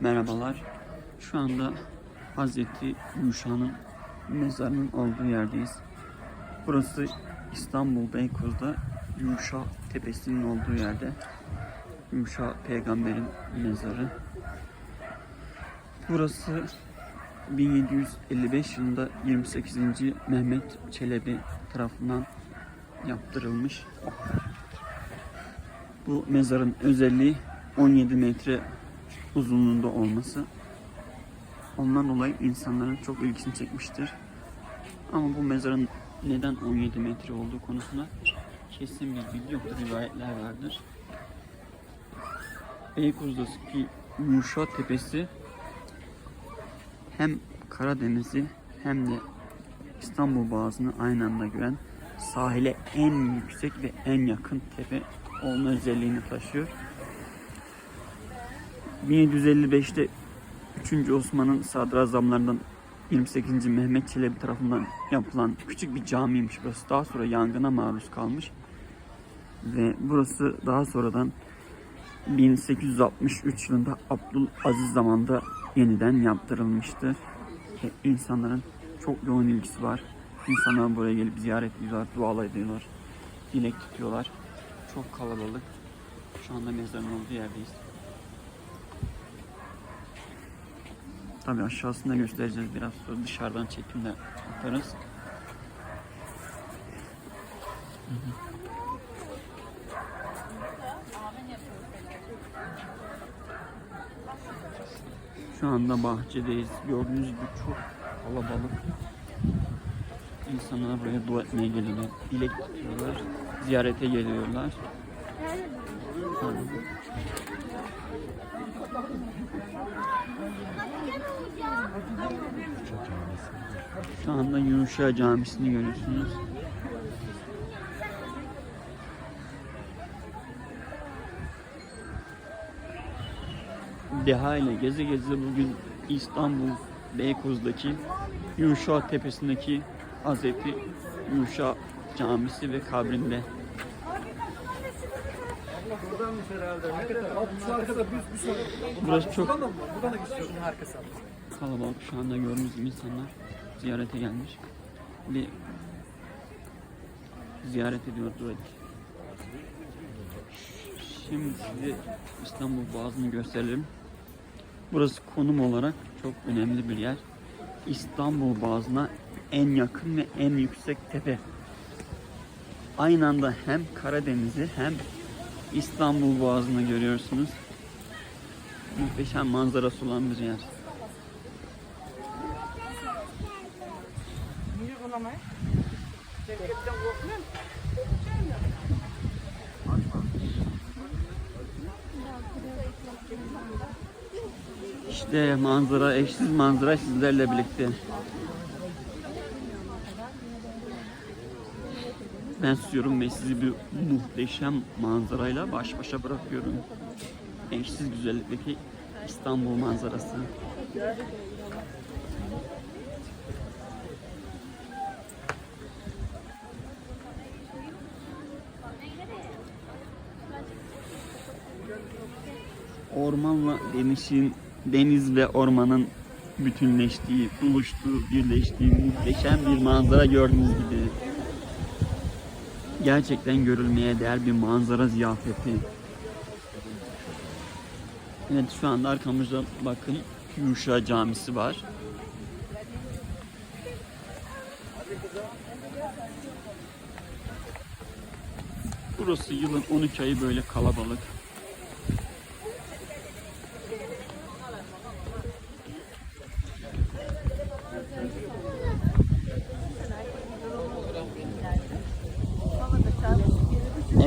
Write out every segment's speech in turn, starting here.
Merhabalar. Şu anda Hazreti Yuşa'nın mezarının olduğu yerdeyiz. Burası İstanbul Beykoz'da Yuşa Tepesi'nin olduğu yerde. Yuşa peygamberin mezarı. Burası 1755 yılında 28. Mehmet Çelebi tarafından yaptırılmış. Bu mezarın özelliği 17 metre uzunluğunda olması. Ondan dolayı insanların çok ilgisini çekmiştir. Ama bu mezarın neden 17 metre olduğu konusunda kesin bir bilgi yoktur, rivayetler vardır. Beykoz'daki Yuşa Tepesi hem Karadeniz'i hem de İstanbul Boğazı'nı aynı anda gören sahile en yüksek ve en yakın tepe olma özelliğini taşıyor. 1755'te 3. Osman'ın sadrazamlarından 28. Mehmet Çelebi tarafından yapılan küçük bir camiymiş burası. Daha sonra yangına maruz kalmış. Ve burası daha sonradan 1863 yılında Abdülaziz zamanında yeniden yaptırılmıştır. Ve insanların çok yoğun ilgisi var. İnsanlar buraya gelip ziyaret ediyorlar, dualar ediyorlar, dilek tutuyorlar. Çok kalabalık. Şu anda mezarın olduğu yerdeyiz. Tabii aşağısında göstereceğiz biraz sonra dışarıdan. Hı hı. Şu anda bahçedeyiz. Gördüğünüz gibi çok kalabalık. İnsanlar buraya dua etmeye geliyorlar. Dilek tutuyorlar. Ziyarete geliyorlar. Şu anda Yunuşa Camisi'ni görüyorsunuz. Deha ile geze geze bugün İstanbul Beykoz'daki Yuşa Tepesi'ndeki Hazreti Yuşa Camisi ve kabrinde Buradanmış herhalde. Hakikaten şu arkada bir, bir sonra. Burası çok Buradan mı? Buradan da gidiyorsun arkası. kalabalık. Şu anda gördüğünüz gibi insanlar ziyarete gelmiş. Bir ziyaret ediyor ediyor. Şimdi size İstanbul Boğazı'nı gösterelim. Burası konum olarak çok önemli bir yer. İstanbul Boğazı'na en yakın ve en yüksek tepe. Aynı anda hem Karadeniz'i hem İstanbul Boğazı'nı görüyorsunuz. Muhteşem manzarası olan bir yer. İşte manzara, eşsiz manzara sizlerle birlikte. Ben susuyorum ve sizi bir muhteşem manzarayla baş başa bırakıyorum. Eşsiz güzellikteki İstanbul manzarası. Ormanla denizin, deniz ve ormanın bütünleştiği, buluştuğu, birleştiği muhteşem bir manzara gördüğünüz gibi. Gerçekten görülmeye değer bir manzara ziyafeti. Evet şu anda arkamızda bakın Yuşa Camisi var. Burası yılın 12 ayı böyle kalabalık.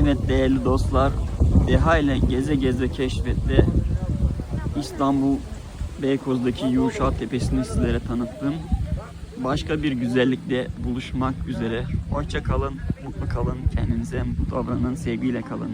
Evet değerli dostlar, Deha ile geze geze keşfette İstanbul Beykoz'daki Yuşa Tepesi'ni sizlere tanıttım. Başka bir güzellikle buluşmak üzere. Hoşça kalın, mutlu kalın, kendinize mutlu davranın, sevgiyle kalın.